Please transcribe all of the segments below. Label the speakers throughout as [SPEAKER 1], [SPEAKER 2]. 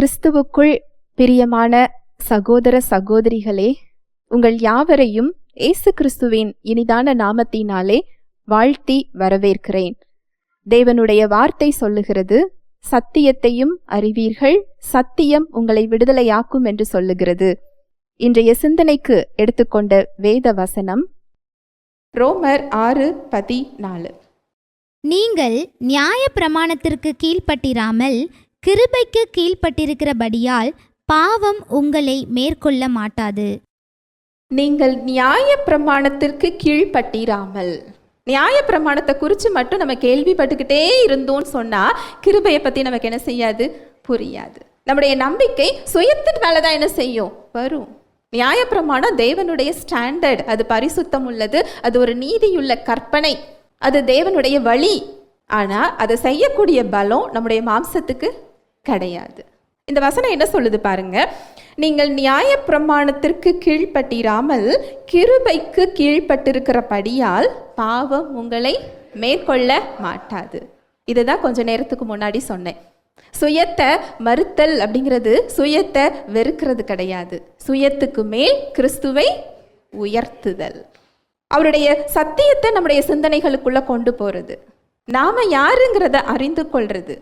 [SPEAKER 1] கிறிஸ்துவுக்குள் பிரியமான சகோதர சகோதரிகளே உங்கள் யாவரையும் இயேசு கிறிஸ்துவின் இனிதான நாமத்தினாலே வாழ்த்தி வரவேற்கிறேன். தேவனுடைய வார்த்தை சொல்லுகிறது சத்தியத்தையும் அறிவீர்கள் சத்தியம் உங்களை விடுதலையாக்கும் என்று சொல்லுகிறது. இன்றைய சிந்தனைக்கு எடுத்துக்கொண்ட வேத வசனம் ரோமர் ஆறு பதினாலு.
[SPEAKER 2] நீங்கள் நியாய பிரமாணத்திற்கு கீழ்ப்பட்டிராமல் கிருபைக்கு கீழ்ப்பட்டிருக்கிறபடியால் பாவம் உங்களை மேற்கொள்ள மாட்டாது.
[SPEAKER 1] நீங்கள் நியாய பிரமாணத்திற்கு கீழ்ப்பட்டிராமல் நியாய பிரமாணத்தை குறித்து மட்டும் நம்ம கேள்விப்பட்டுக்கிட்டே இருந்தோம்னு சொன்னால் கிருபையை பற்றி நமக்கு என்ன செய்யாது? புரியாது. நம்முடைய நம்பிக்கை சுயத்தின் மேலதான் என்ன செய்யும்? வரும். நியாயப்பிரமாணம் தேவனுடைய ஸ்டாண்டர்ட் அது பரிசுத்தம் உள்ளது. அது ஒரு நீதியுள்ள கற்பனை. அது தேவனுடைய வழி. ஆனால் அதை செய்யக்கூடிய பலம் நம்முடைய மாம்சத்துக்கு கிடையாது. இந்த வசனம் என்ன சொல்லுது பாருங்க. நீங்கள் நியாய பிரமாணத்திற்கு கீழ்ப்பட்டிராமல் கிருபைக்கு கீழ்ப்பட்டிருக்கிறபடியால் பாவம் உங்களை மேற்கொள்ள மாட்டாது. இதுதான் கொஞ்ச நேரத்துக்கு முன்னாடி சொன்னேன். சுயத்தை மறுத்தல் அப்படிங்கிறது சுயத்தை வெறுக்கிறது கிடையாது. சுயத்துக்கு மேல் கிறிஸ்துவை உயர்த்துதல். அவருடைய சத்தியத்தை நம்முடைய சிந்தனைகளுக்குள்ள கொண்டு போறது. நாம யாருங்கிறத அறிந்து கொள்றது.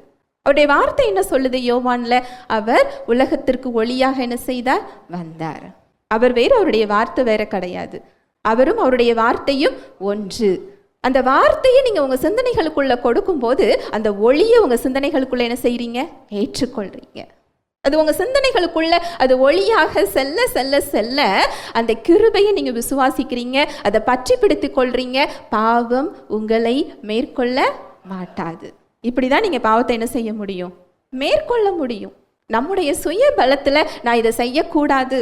[SPEAKER 1] அவருடைய வார்த்தை என்ன சொல்லுது? யோவான்ல அவர் உலகத்திற்கு ஒளியாக என்ன செய்தார்? வந்தார். அவர் வேறு அவருடைய வார்த்தை வேற கிடையாது. அவரும் அவருடைய வார்த்தையும் ஒன்று. அந்த வார்த்தையை நீங்க உங்க சிந்தனைகளுக்குள்ள கொடுக்கும்போது அந்த ஒளியை உங்க சிந்தனைகளுக்குள்ள என்ன செய்றீங்க? ஏற்றுக்கொள்றீங்க. அது உங்க சிந்தனைகளுக்குள்ள அது ஒளியாக செல்ல செல்ல செல்ல அந்த கிருபையை நீங்க விசுவாசிக்கிறீங்க அதை பற்றி பிடித்து கொள்றீங்க பாவம் உங்களை மேற்கொள்ள மாட்டாது. இப்படி தான் நீங்கள் பாவத்தை என்ன செய்ய முடியும்? மேற்கொள்ள முடியும். நம்முடைய சுய பலத்தில் நான் இதை செய்யக்கூடாது.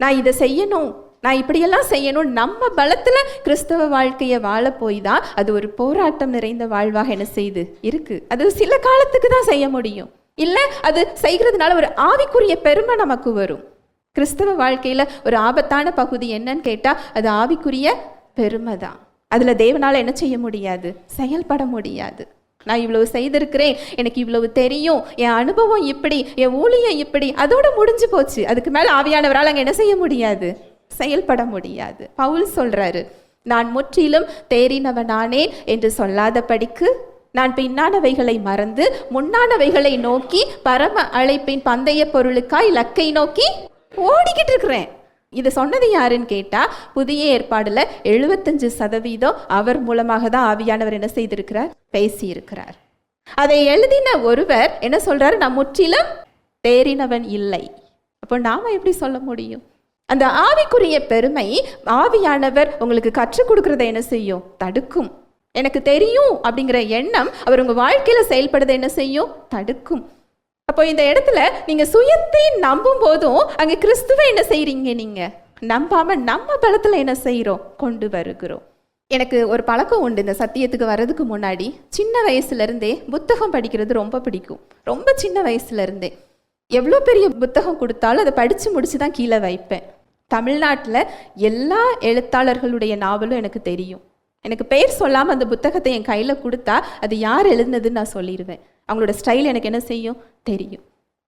[SPEAKER 1] நான் இதை செய்யணும். நான் இப்படியெல்லாம் செய்யணும். நம்ம பலத்தில் கிறிஸ்தவ வாழ்க்கையை வாழ போய் தான் அது ஒரு போராட்டம் நிறைந்த வாழ்வாக என்ன செய்யுது இருக்கு. அது சில காலத்துக்கு தான் செய்ய முடியும். இல்லை அது செய்கிறதுனால ஒரு ஆவிக்குரிய பெருமை நமக்கு வரும். கிறிஸ்தவ வாழ்க்கையில் ஒரு ஆபத்தான பகுதி என்னன்னு கேட்டால் அது ஆவிக்குரிய பெருமை தான் அதில் தேவனால் என்ன செய்ய முடியாது? செயல்பட முடியாது. நான் இவ்வளவு செய்திருக்கிறேன் எனக்கு இவ்வளவு தெரியும் என் அனுபவம் இப்படி என் ஊழியம் இப்படி அதோட முடிஞ்சு போச்சு. அதுக்கு மேல ஆவியானவரால் அங்கே என்ன செய்ய முடியாது? செயல்பட முடியாது. பவுல் சொல்றாரு நான் முற்றிலும் தேறினவனானே என்று சொல்லாதபடிக்கு நான் பின்னானவைகளை மறந்து முன்னானவைகளை நோக்கி பரம அழைப்பின் பந்தய பொருளுக்காய் இலக்கை நோக்கி ஓடிக்கிட்டு இருக்கிறேன். இதை சொன்னது யாருன்னு கேட்டால் புதிய ஏற்பாடில் எழுபத்தஞ்சு சதவீதம் அவர் மூலமாக தான் ஆவியானவர் என்ன செய்திருக்கிறார்? பேசியிருக்கிறார். அதை எழுதின ஒருவர் என்ன சொல்கிறார் நான் முற்றிலும் தேறினவன் இல்லை. அப்போ நாம் எப்படி சொல்ல முடியும்? அந்த ஆவிக்குரிய பெருமை ஆவியானவர் உங்களுக்கு கற்றுக் கொடுக்குறத என்ன செய்யும்? தடுக்கும். எனக்கு தெரியும் அப்படிங்கிற எண்ணம் அவர் உங்கள் வாழ்க்கையில் செயல்படுறதை என்ன செய்யும்? தடுக்கும். அப்போ இந்த இடத்துல நீங்க சுயத்தை நம்பும் போதும் அங்க கிறிஸ்துவை என்ன செய்றீங்க நீங்க? நம்பாம நம்ம பலத்துல என்ன செய்கிறோம் கொண்டு வருகிறோம். எனக்கு ஒரு பழக்கம் உண்டு. இந்த சத்தியத்துக்கு வர்றதுக்கு முன்னாடி சின்ன வயசுல இருந்தே புத்தகம் படிக்கிறது ரொம்ப பிடிக்கும். ரொம்ப சின்ன வயசுல இருந்தே எவ்வளோ பெரிய புத்தகம் கொடுத்தாலும் அதை படித்து முடிச்சு தான் கீழே வைப்பேன். தமிழ்நாட்டில் எல்லா எழுத்தாளர்களுடைய நாவலும் எனக்கு தெரியும். எனக்கு பெயர் சொல்லாமல் அந்த புத்தகத்தை என் கையில் கொடுத்தா அது யார் எழுதுனதுன்னு நான் சொல்லிடுவேன் அவங்களோட ஸ்டைல் எனக்கு என்ன செய்யும்? தெரியும்.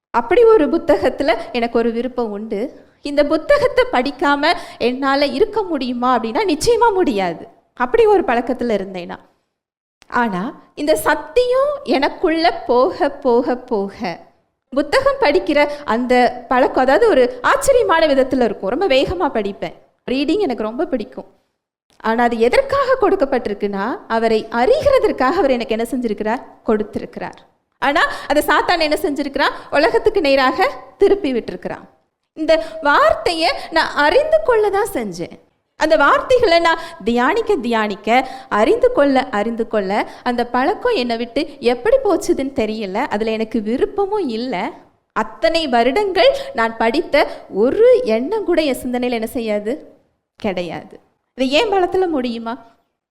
[SPEAKER 1] அப்படி ஒரு புத்தகத்தில் எனக்கு ஒரு விருப்பம் உண்டு. இந்த புத்தகத்தை படிக்காம என்னால் இருக்க முடியுமா அப்படின்னா நிச்சயமாக முடியாது. அப்படி ஒரு பழக்கத்தில் இருந்தேன்னா ஆனால் இந்த சத்தியம் எனக்குள்ள போக போக போக புத்தகம் படிக்கிற அந்த பழக்கம் அதாவது ஒரு ஆச்சரியமான விதத்தில் இருக்கும். ரொம்ப வேகமாக படிப்பேன். ரீடிங் எனக்கு ரொம்ப பிடிக்கும். ஆனால் அது எதற்காக கொடுக்கப்பட்டிருக்குன்னா அவரை அறிகிறதற்காக அவர் எனக்கு என்ன செஞ்சிருக்கிறார்? கொடுத்திருக்கிறார். ஆனால் அதை சாத்தான் என்ன செஞ்சிருக்கிறான்? உலகத்துக்கு நேராக திருப்பி விட்டுருக்கிறான். இந்த வார்த்தையை நான் அறிந்து கொள்ள தான் செஞ்சேன். அந்த வார்த்தைகளை நான் தியானிக்க தியானிக்க அறிந்து கொள்ள அறிந்து கொள்ள அந்த பழக்கம் என்னை விட்டு எப்படி போச்சுதுன்னு தெரியல. அதில் எனக்கு விருப்பமும் இல்லை. அத்தனை வருடங்கள் நான் படித்த ஒரு எண்ணம் கூட என் சிந்தனையில் என்ன செய்யாது? கிடையாது. இது ஏன் பலத்தில் முடியுமா?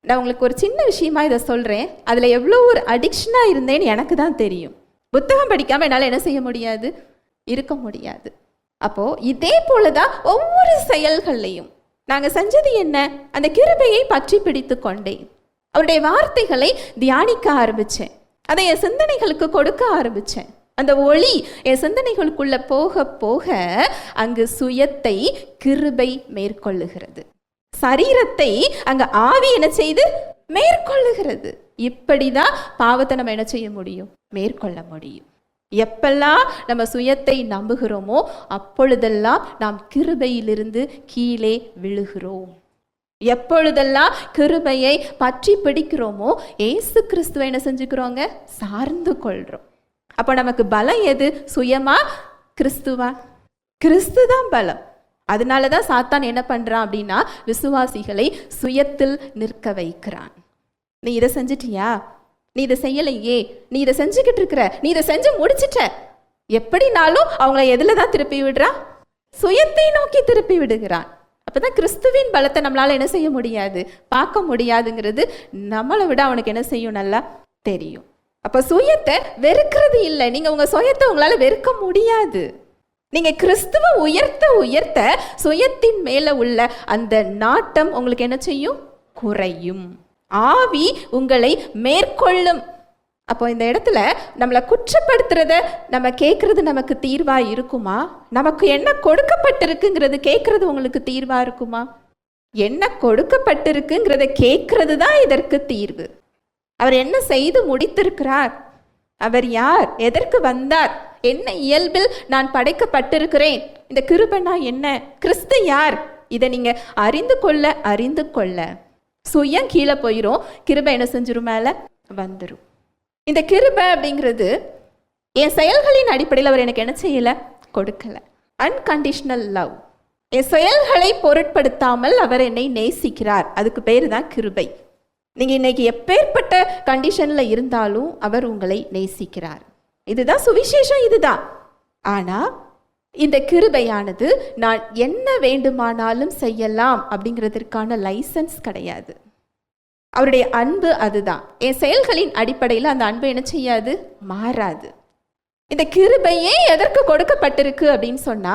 [SPEAKER 1] நான் உங்களுக்கு ஒரு சின்ன விஷயமா இதை சொல்கிறேன் அதில் எவ்வளோ ஒரு அடிக்ஷனாக இருந்தேன்னு எனக்கு தான் தெரியும். புத்தகம் படிக்காமல் என்னால் என்ன செய்ய முடியாது? இருக்க முடியாது. அப்போது இதே போல தான் ஒவ்வொரு செயல்கள்லையும் நாங்கள் செஞ்சது என்ன? அந்த கிருபையை பற்றி பிடித்து கொண்டேன். அவருடைய வார்த்தைகளை தியானிக்க ஆரம்பித்தேன் அதை என் சிந்தனைகளுக்கு கொடுக்க ஆரம்பித்தேன் அந்த ஒளி என் சிந்தனைகளுக்குள்ள போக போக அங்கு சுயத்தை கிருபை மேற்கொள்ளுகிறது. சரீரத்தை அங்க ஆவி என்ன செய்து? மேற்கொள்ளுகிறது. இப்படிதான் பாவத்தை நம்ம என்ன செய்ய முடியும்? மேற்கொள்ள முடியும். எப்பெல்லாம் நம்ம சுயத்தை நம்புகிறோமோ அப்பொழுதெல்லாம் நாம் கிருபையிலிருந்து கீழே விழுகிறோம். எப்பொழுதெல்லாம் கிருபையை பற்றி பிடிக்கிறோமோ ஏசு கிறிஸ்துவை என்ன செஞ்சுக்கிறோங்க? சார்ந்து கொள்றோம். அப்போ நமக்கு பலம் எது? சுயமா கிறிஸ்துவா? கிறிஸ்து தான் பலம். அதனால தான் சாத்தான் என்ன பண்ணுறான் அப்படின்னா விசுவாசிகளை சுயத்தில் நிற்க வைக்கிறான். நீ இதை செஞ்சிட்டியா? நீ இதை செய்யலையே? நீ இதை செஞ்சுக்கிட்டு இருக்கிற? நீ இதை செஞ்சு முடிச்சிட்ட? எப்படினாலும் அவங்கள எதில் தான் திருப்பி விடுறான் சுயத்தை நோக்கி திருப்பி விடுகிறான். அப்போ தான் கிறிஸ்துவின் பலத்தை நம்மளால் என்ன செய்ய முடியாது? பார்க்க முடியாதுங்கிறது நம்மளை விட அவனுக்கு என்ன செய்யும்? நல்லா தெரியும். அப்போ சுயத்தை வெறுக்கிறது இல்லை. நீங்கள் உங்கள் சுயத்தை உங்களால் வெறுக்க முடியாது. நீங்க கிறிஸ்துவ உயர்த்த உயர்த்த சுயத்தின் மேல உள்ள அந்த நாட்டம் உங்களுக்கு என்ன செய்யும்? குறையும். ஆவி உங்களை மேற்கொள்ளும். அப்போ இந்த இடத்துல நம்மளை குற்றப்படுத்துறத நம்ம கேட்கறது நமக்கு தீர்வா இருக்குமா? நமக்கு என்ன கொடுக்கப்பட்டிருக்குங்கிறது கேட்கறது உங்களுக்கு தீர்வா இருக்குமா? என்ன கொடுக்கப்பட்டிருக்குங்கிறத கேட்கறது தான் இதற்கு தீர்வு. அவர் என்ன செய்து முடித்திருக்கிறார்? அவர் யார்? எதற்கு வந்தார்? என்ன இயல்பில் நான் படைக்கப்பட்டிருக்கிறேன்? இந்த கிருபனா என்ன? கிறிஸ்து யார்? இதை நீங்க அறிந்து கொள்ள அறிந்து கொள்ள. சுயம் கீழே போயிரும். கிருபை என்ன செஞ்சிரும் மேல? வந்துடும் இந்த கிருபை அப்படிங்கிறது என் செயல்களின் அடிப்படையில் அவர் எனக்கு என்ன செய்யல? கொடுக்கல. அன்கண்டிஷனல் லவ் என் செயல்களை பொருட்படுத்தாமல் அவர் என்னை நேசிக்கிறார். அதுக்கு பேர் தான் கிருபை. நீங்க இன்னைக்கு எப்பேற்பட்ட கண்டிஷன்ல இருந்தாலும் அவர் உங்களை நேசிக்கிறார். இதுதான் சுவிசேஷம் இதுதான். ஆனா இந்த கிருபையானது நான் என்ன வேண்டுமானாலும் செய்யலாம் அப்படிங்கிறதற்கான லைசன்ஸ் கிடையாது. அவருடைய அன்பு அதுதான். என் செயல்களின் அடிப்படையில் அந்த அன்பு என்ன செய்யாது? மாறாது. இந்த கிருபையே எதற்கு கொடுக்கப்பட்டிருக்கு அப்படின்னு சொன்னா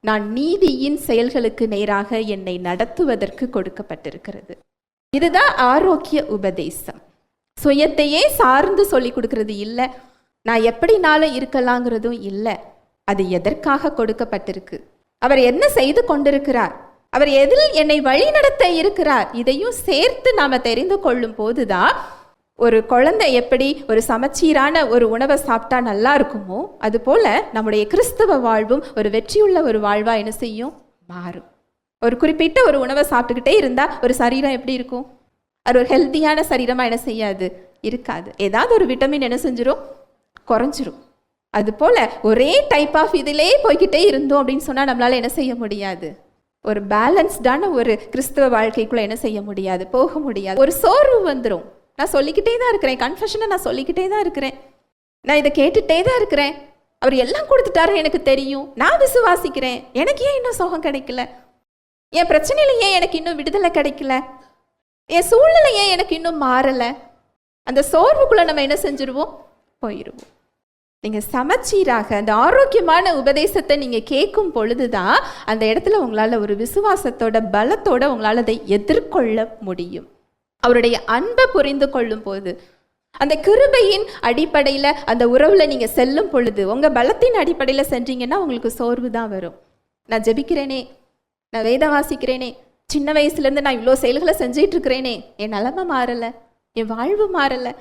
[SPEAKER 1] நான் நீதியின் செயல்களுக்கு நேராக என்னை நடத்துவதற்கு கொடுக்கப்பட்டிருக்கிறது. இதுதான் ஆரோக்கிய உபதேசம். சுயத்தையே சார்ந்து சொல்லி கொடுக்கறது இல்லை நான் எப்படினாலும் இருக்கலாங்கிறதும் இல்லை. அது எதற்காக கொடுக்கப்பட்டிருக்கு? அவர் என்ன செய்து கொண்டிருக்கிறார்? அவர் எதில் என்னை வழிநடத்த இருக்கிறார்? இதையும் சேர்த்து நாம் தெரிந்து கொள்ளும் போதுதான் ஒரு குழந்தை எப்படி ஒரு சமச்சீரான ஒரு உணவை சாப்பிட்டா நல்லா இருக்குமோ அதுபோல நம்முடைய கிறிஸ்தவ வாழ்வும் ஒரு வெற்றியுள்ள ஒரு வாழ்வா என்ன செய்யும்? மாறும். ஒரு குறிப்பிட்ட ஒரு உணவை சாப்பிட்டுக்கிட்டே இருந்தா ஒரு சரீரம் எப்படி இருக்கும்? அது ஒரு ஹெல்த்தியான சரீரமா என்ன செய்யாது? இருக்காது. ஏதாவது ஒரு விட்டமின் என்ன செஞ்சிடும் குறைஞ்சிரும். அதுபோல் ஒரே டைப் ஆஃப் இதிலே போய்கிட்டே இருந்தோம் அப்படின்னு சொன்னால் நம்மளால் என்ன செய்ய முடியாது. ஒரு பேலன்ஸ்டான ஒரு கிறிஸ்துவ வாழ்க்கைக்குள்ளே என்ன செய்ய முடியாது போக முடியாது. ஒரு சோர்வு வந்துடும் நான் சொல்லிக்கிட்டே தான் இருக்கிறேன். கன்ஃபெஷனை நான் சொல்லிக்கிட்டே தான் இருக்கிறேன். நான் இதை கேட்டுகிட்டே தான் இருக்கிறேன். அவர் எல்லாம் கொடுத்துட்டாரு எனக்கு தெரியும். நான் விசுவாசிக்கிறேன். எனக்கு ஏன் இன்னும் சுகம் கிடைக்கல? என் பிரச்சனையில ஏன் எனக்கு இன்னும் விடுதலை கிடைக்கல? என் சூழ்நிலை ஏன் எனக்கு இன்னும் மாறலை? அந்த சோர்வுக்குள்ளே நம்ம என்ன செஞ்சிருவோம்? போயிடுவோம் நீங்கள் சமச்சீராக அந்த ஆரோக்கியமான உபதேசத்தை நீங்கள் கேட்கும் பொழுது தான் அந்த இடத்துல உங்களால் ஒரு விசுவாசத்தோட பலத்தோட உங்களால் அதை எதிர்கொள்ள முடியும். அவருடைய அன்பை புரிந்து கொள்ளும் போது அந்த கிருபையின் அடிப்படையில் அந்த உறவில் நீங்கள் செல்லும் பொழுது உங்கள் பலத்தின் அடிப்படையில் சென்றீங்கன்னா உங்களுக்கு சோர்வு தான் வரும். நான் ஜெபிக்கிறேனே நான் வேதம் வாசிக்கிறேனே சின்ன வயசுலேருந்து நான் இவ்வளோ செயல்களை செஞ்சிட்ருக்கிறேனே என் நிலமை மாறலை என் வாழ்வு மாறலை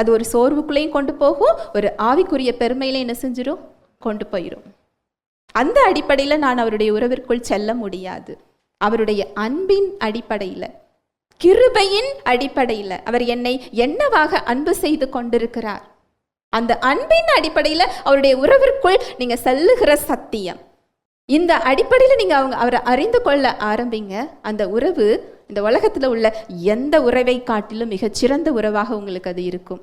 [SPEAKER 1] அது ஒரு சோர்வுக்குள்ளேயும் கொண்டு போகும் ஒரு ஆவிக்குரிய பெருமையில என்ன செஞ்சிடும் கொண்டு போயிடும் அந்த அடிப்படையில் நான் அவருடைய உறவிற்குள் செல்ல முடியாது. அவருடைய அன்பின் அடிப்படையில் கிருபையின் அடிப்படையில் அவர் என்னை என்னவாக அன்பு செய்து கொண்டிருக்கிறார். அந்த அன்பின் அடிப்படையில் அவருடைய உறவிற்குள் நீங்க செல்லுகிற சத்தியம். இந்த அடிப்படையில் நீங்க அவங்க அவரை அறிந்து கொள்ள ஆரம்பிங்க. அந்த உறவு இந்த உலகத்தில் உள்ள எந்த உறவை காட்டிலும் மிகச்சிறந்த உறவாக உங்களுக்கு அது இருக்கும்.